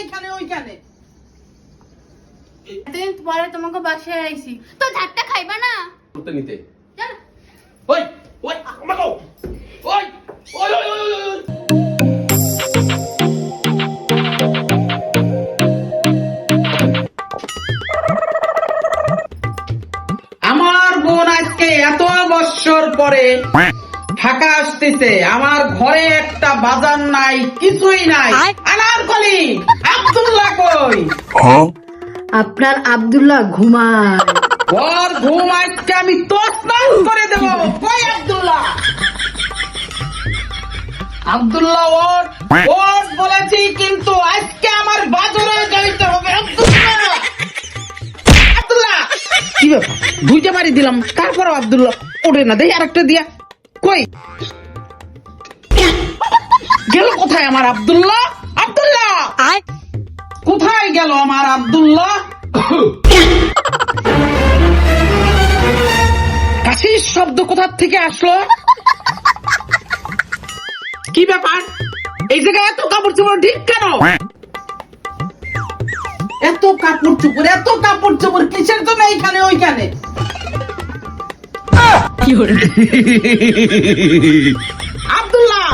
এইখানে ওইখানে। এতদিন পরে তোমাকে বাসায় আইছি। তো ঝাটটা খাইবা না? করতে নিতে। ওই ওই আমাকে ওই ওই ওই ওই ওই, ওই। আমার বোন আজকে এত বছর পরে ঢাকা আসতেছে। আমার ঘরে একটা বাজার নাই কিছুই নাই। আনারকলি আব্দুল্লাহ কই? আপনার আব্দুল্লাহ ঘুমায়। ওর ঘুম আজকে আমি তসনাস করে দেব। কই আব্দুল্লাহ? আব্দুল্লাহ ওর ওর বলেছি কিন্তু আজকে আমার বাজারে যাইতে হবে। আব্দুল্লাহ! আব্দুল্লাহ! কি ব্যাপার? দুইটা মারি দিলাম। তারপর আব্দুল্লাহ ওরে না। দেখি আরেকটা দিয়া। কই? গেল কোথায় আমার আব্দুল্লাহ? আব্দুল্লাহ! কোথায় গেল আমার আব্দুল্লাহ? কাশির শব্দ কোথার থেকে আসলো? কি ব্যাপার? এই জায়গায় এত কাপড় চোপড় ঠিক কেন? এত কাপড় চোপড় এত কাপড় চোপড় কিসের জন্য এইখানে ওইখানে? আব্দুল্লাহ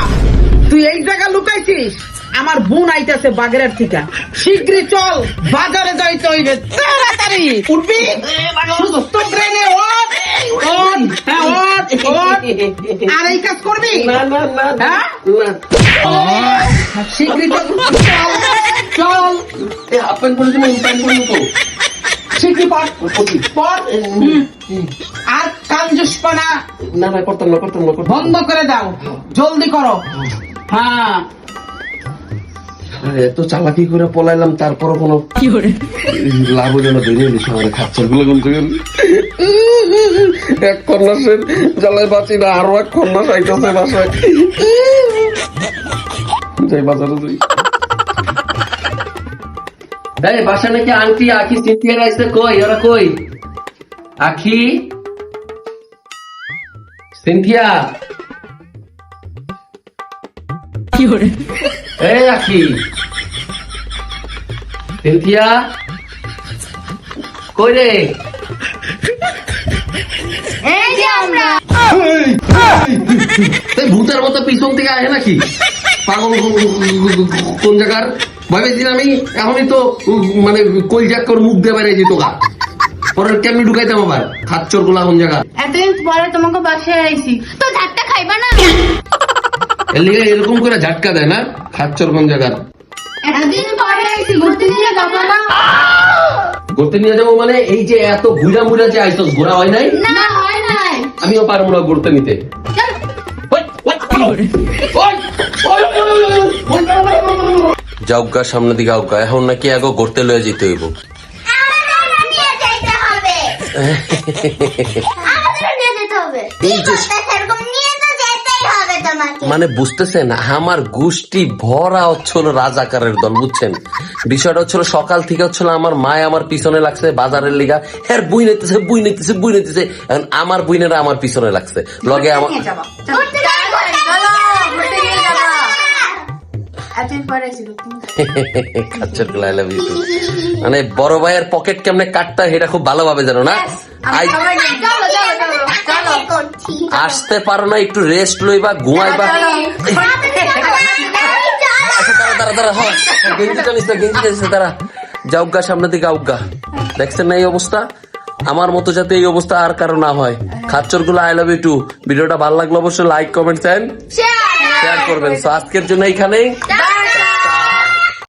তুই এই জায়গা লুকাইছিস? আমার বোন আইতাছে বাগেরার থেকে। শীঘ্রই চল বাজারে যাইতে হইবে। তাড়াতাড়ি উঠবি? সুস্থ ওঠ হ্যাঁ ওঠ আর এই কাজ করবি? না না না না। হ্যাঁ? শীঘ্রই চল চল। চল এ হাফ প্যান্ট পরে তুমি প্যান্ট পরে। আর কাঞ্জুসপানা। না না করতাম না করতাম না বন্ধ করে দাও। জলদি করো। হ্যাঁ। এত চালাকি করে পলাইলাম তারপরও কোনো লাভ হলো না ধরে নিস আমার খাচ্ছরগুলো গুনতে গেল। এক কন্যাসের জ্বালায় বাঁচি না আরও এক কন্যাস আইতেছে বাসায়। যাই বাজারে যাই। এই বাসা নাকি আন্টি আখি সিনথিয়া আইসে কই? ওরা কই? আখি? সিনথিয়া। এই আখি সিনথিয়া। কই রে? ভূতের মতো পিছন থেকে আসে নাকি? পাগল কোন- জায়গার? ভেবেছিলাম আমি? এখনই তো মানে কলজাক্কর মুখ দিয়ে বেড়ে যেত গা পরে কেমনি ঢুকাইতাম আবার খাচ্চরগুলা কোন জায়গা এতদিন পরে তোমাকে বাসায় আইছি তো ঝাটটা খাইবা না এর লিগে এরকম করে ঝাটকা দেয় না খাচ্চর কোন জায়গার এতদিন পরে আইছি ঘুরতে নিয়ে যাব না ঘুরতে নিয়ে যাব মানে এই যে এত ঘুরা মুড়া যে আইসস ঘোরা হয় নাই না হয় নাই আমিও পারব না ঘুরতে নিতে যাওগা সামনে দিকে আউগা এখন নাকি আগে গড়তে লয়ে যেতে হইব আমাদের নিয়ে যেতে হবে আমাদের নিয়ে যেতে হবে এই যে- সেরকম নিয়ে তো যেতেই হবে তোমাকে মানে বুঝতেছেন আমার গোষ্ঠী ভরা হচ্ছিল রাজাকারের দল বুঝছেন? বিষয়টা হচ্ছিল সকাল থেকে হচ্ছিল আমার মায় আমার পিছনে লাগছে বাজারের লিগা। হ্যাঁ বুই নিতেছে বুই নিতেছে বুই নিতেছে। আমার বুইনেরা আমার পিছনে লাগছে। লগে আমার খাচ্চরগুলো আই লাভ ইউ মানে বড় ভাইয়ের পকেট কেমনে কাটটা এটা খুব ভালোভাবে জানো না? আসতে পারো না একটু রেস্ট লইবা ঘুমাইবা। আচ্ছা দাঁড়া। হয় সামনে দিকে আউগা। দেখছেন না এই অবস্থা? আমার মতো যাতে এই অবস্থা আর কারও না হয়। খাচ্চরগুলো আই লাভ ইউ টু। ভিডিওটা ভালো লাগল অবশ্যই লাইক কমেন্ট দেন শেয়ার করবেন। আজকের জন্য এইখানেই।